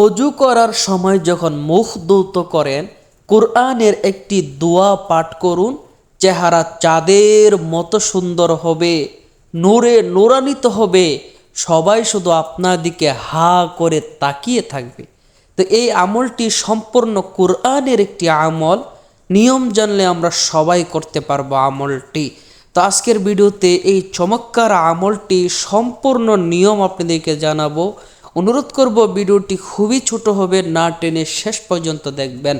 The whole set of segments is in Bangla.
অজু করার সময় যখন মুখ দৌত করেন, কোরআনের একটি দোয়া পাঠ করুন, চেহারা চাঁদের মতো সুন্দর হবে, নূরে নূরান্বিত হবে, সবাই শুধু আপনার দিকে হা করে তাকিয়ে থাকবে। তো এই আমলটি সম্পূর্ণ কোরআনের একটি আমল, নিয়ম জানলে আমরা সবাই করতে পারব আমলটি। তো আজকের ভিডিওতে এই চমৎকার আমলটি সম্পূর্ণ নিয়ম আপনাদেরকে জানাব। অনুরোধ করব ভিডিওটি খুবই ছোট হবে, না টেনে শেষ পর্যন্ত দেখবেন।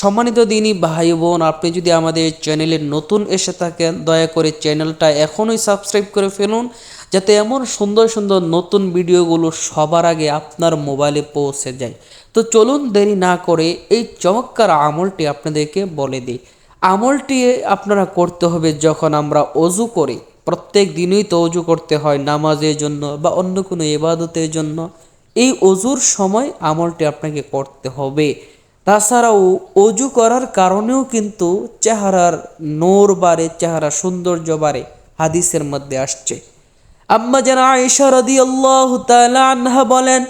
সম্মানিত দিনই ভাই বোন, আপনি যদি আমাদের চ্যানেলে নতুন এসে থাকেন, দয়া করে চ্যানেলটা এখনই সাবস্ক্রাইব করে ফেলুন, যাতে এমন সুন্দর সুন্দর নতুন ভিডিওগুলো সবার আগে আপনার মোবাইলে পৌঁছে যায়। তো চলুন দেরি না করে এই চমৎকার আমলটি আপনাদেরকে বলে দিই। আমলটি আপনারা করতে হবে যখন আমরা অজু করি। প্রত্যেক দিনই তো অজু করতে হয়, নামাজের জন্য বা অন্য কোনো ইবাদতের জন্য। এই অজুর সময় আমলটি আপনাকে করতে হবে। তাছাড়াও অজু করার কারণেও কিন্তু চেহারার নোর বাড়ে, চেহারা সৌন্দর্য বাড়ে, হাদিসের মধ্যে আসছে। আম্মা যেন আয়েশা রাদিয়াল্লাহু তাআলা আনহা বলেন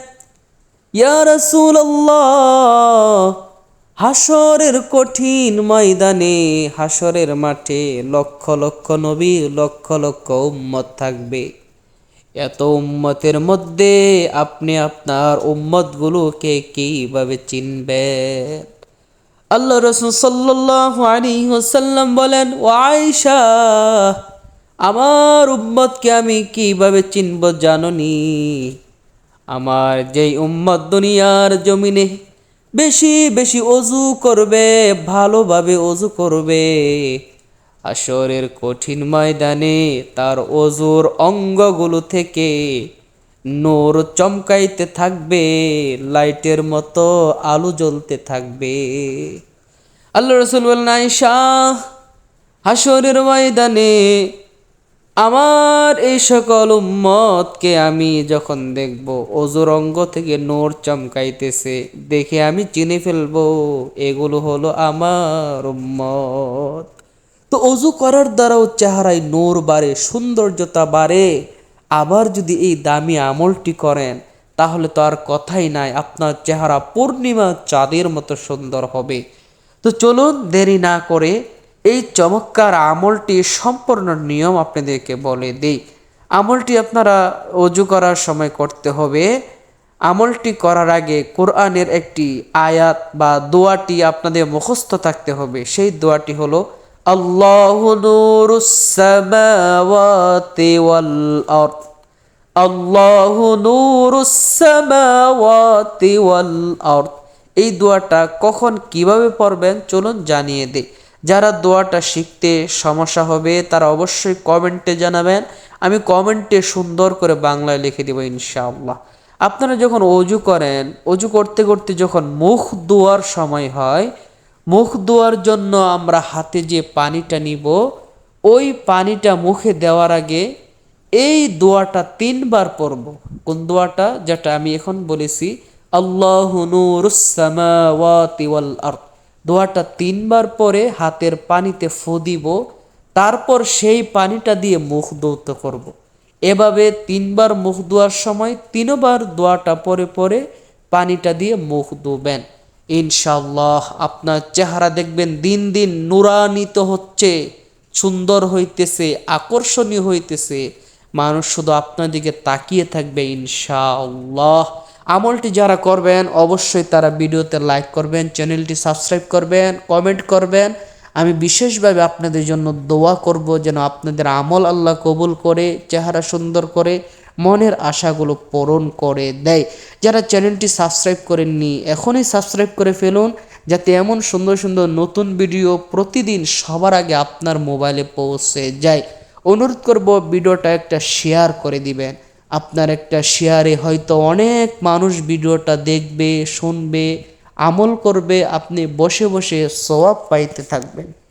হাসরের কঠিন ময়দানে হাসরের মাঠে লক্ষ লক্ষ নবী, লক্ষ লক্ষ উম্মত থাকবে। এত উম্মতের মধ্যে আপনি আপনার উম্মতগুলোকে কীভাবে চিনবেন? আল্লাহ রসুল সাল্লাহ আলী বলেন, ও আয়সা আমার উম্মতকে আমি কীভাবে চিনব জাননি? আমার যেই উম্মত দুনিয়ার জমিনে বেশি বেশি অজু করবে, ভালোভাবে অজু করবে আসরের কঠিন ময়দানে তার অজুর অঙ্গগুলো থেকে নূর চমকাইতে থাকবে, লাইটের মতো আলো জ্বলতে থাকবে। আল্লাহ রসুল বলেন আয়সা হাসরের ময়দানে আমার এই সকল উম্মতকে আমি যখন দেখব, অজুর অঙ্গ থেকে নোর চমকাইতেছে, দেখে আমি চিনে ফেলব, এগুলো হলো আমার উম্মত। তো অজু করার দ্বারাও চেহারায় নূর বাড়ে, সৌন্দর্যতা বাড়ে। আবার যদি এই দামি আমলটি করেন, তাহলে তো আর কথাই নাই, আপনার চেহারা পূর্ণিমা চাঁদের মতো সুন্দর হবে। তো চলুন দেরি না করে এই চমৎকার আমলটি সম্পূর্ণ নিয়ম আপনাদেরকে বলে দিই। আমলটি আপনারা অজু করার সময় করতে হবে। আমলটি করার আগে কোরআনের একটি আয়াত বা দোয়াটি আপনাদের মুখস্থ থাকতে হবে। সেই দোয়াটি হলো আল্লাহ নুরুস-সামাওয়াতি ওয়াল আরদ। আল্লাহ নুরুস-সামাওয়াতি ওয়াল আরদ। এই দোয়াটা কখন কীভাবে পড়বেন চলুন জানিয়ে দিই। যারা দোয়াটা শিখতে সমস্যা হবে, তারা অবশ্যই কমেন্টে জানাবেন। আমি কমেন্টে সুন্দর করে বাংলায় লিখে দেবো ইনশাআল্লাহ। আপনারা যখন অজু করেন, অজু করতে করতে যখন মুখ ধোয়ার সময় হয় মুখ ধোয়ার জন্য আমরা হাতে যে পানিটা নিব, ওই পানিটা মুখে দেওয়ার আগে এই দোয়াটা তিনবার পড়ব। কোন দোয়াটা? যেটা আমি এখন বলেছি, আল্লাহ নুরুস-সামাওয়াতি ওয়াল আরদ। দোয়াটা তিনবার পরে হাতের পানিতে ফু দিব, তারপর সেই পানিটা দিয়ে মুখ দৌত করব। এভাবে তিনবার মুখ ধোয়ার সময় তিনবার দোয়াটা পরে পরে পানিটা দিয়ে মুখ ধুবেন। ইনশাল্লাহ আপনার চেহারা দেখবেন দিন দিন নুরান্বিত হচ্ছে, সুন্দর হইতেছে, আকর্ষণীয় হইতেছে। মানুষ শুধু আপনার দিকে তাকিয়ে থাকবে ইনশাআল্লাহ। আমলটি যারা করবেন, অবশ্যই তারা ভিডিওতে লাইক করবেন, চ্যানেলটি সাবস্ক্রাইব করবেন, কমেন্ট করবেন। আমি বিশেষভাবে আপনাদের জন্য দোয়া করব যেন আপনাদের আমল আল্লাহ কবুল করে, চেহারা সুন্দর করে মনের আশাগুলো পূরণ করে দেয়। যারা চ্যানেলটি সাবস্ক্রাইব করেননি, এখনই সাবস্ক্রাইব করে ফেলুন, যাতে এমন সুন্দর সুন্দর নতুন ভিডিও প্রতিদিন সবার আগে আপনার মোবাইলে পৌঁছে যায়। অনুরোধ করব ভিডিওটা একটা শেয়ার করে দিবেন। আপনার একটা শেয়ারে হয়তো অনেক মানুষ ভিডিওটা দেখবে, শুনবে, আমল করবে, আপনি বসে বসে সওয়াব পাইতে থাকবেন।